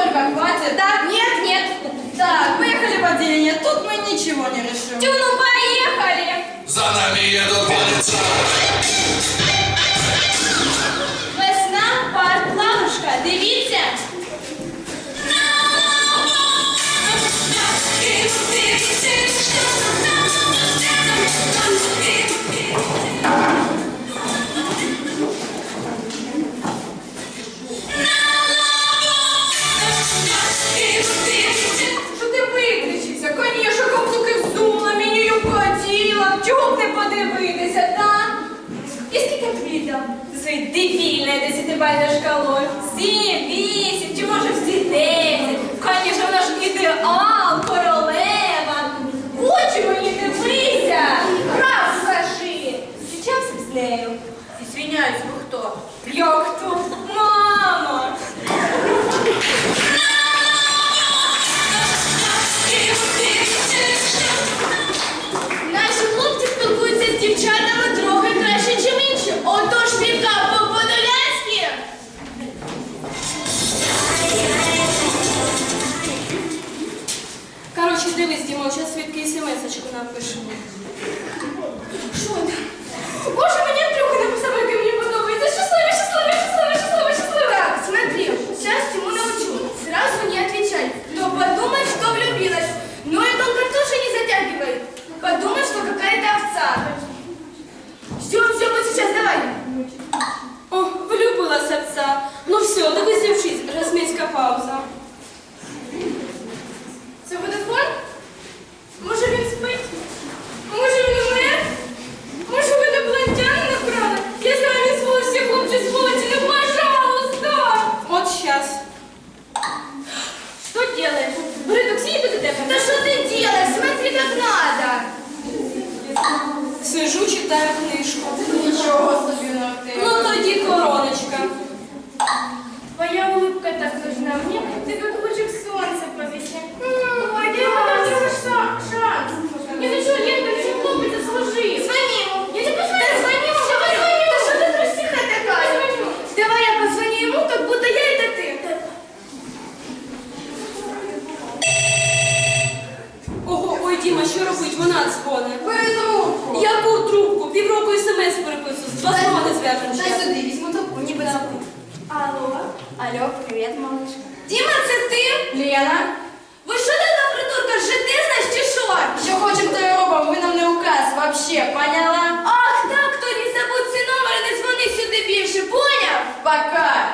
Вот столько хватит? Так, нет, нет. Так, поехали в Ну, Звонімо. Я тебе позвоню. Звонімо. Що позвоню? Що ти трусіха така? Давай я позвоню йому, як я і та ти. Ого, ой, Діма, що робить? Вона дзвонить. Бери трубку. Трубку? Півроку смс перепису. Два слова не. Дай сюди, візьму трубку, ніби забудь. Алло. Алло, привет, малышка. Діма, це ти? Лена. Ви що ти там придурка? Жити знаєш чи що? Що хочемо, то й робимо, ви нам не указ вообще, поняла? Ах, так, то не забудь ці номери, не дзвони сюди більше, поняв? Пока.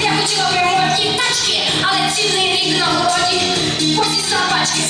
Я хотіла примордні тачки, але цілий рік на городі. Усі собачки.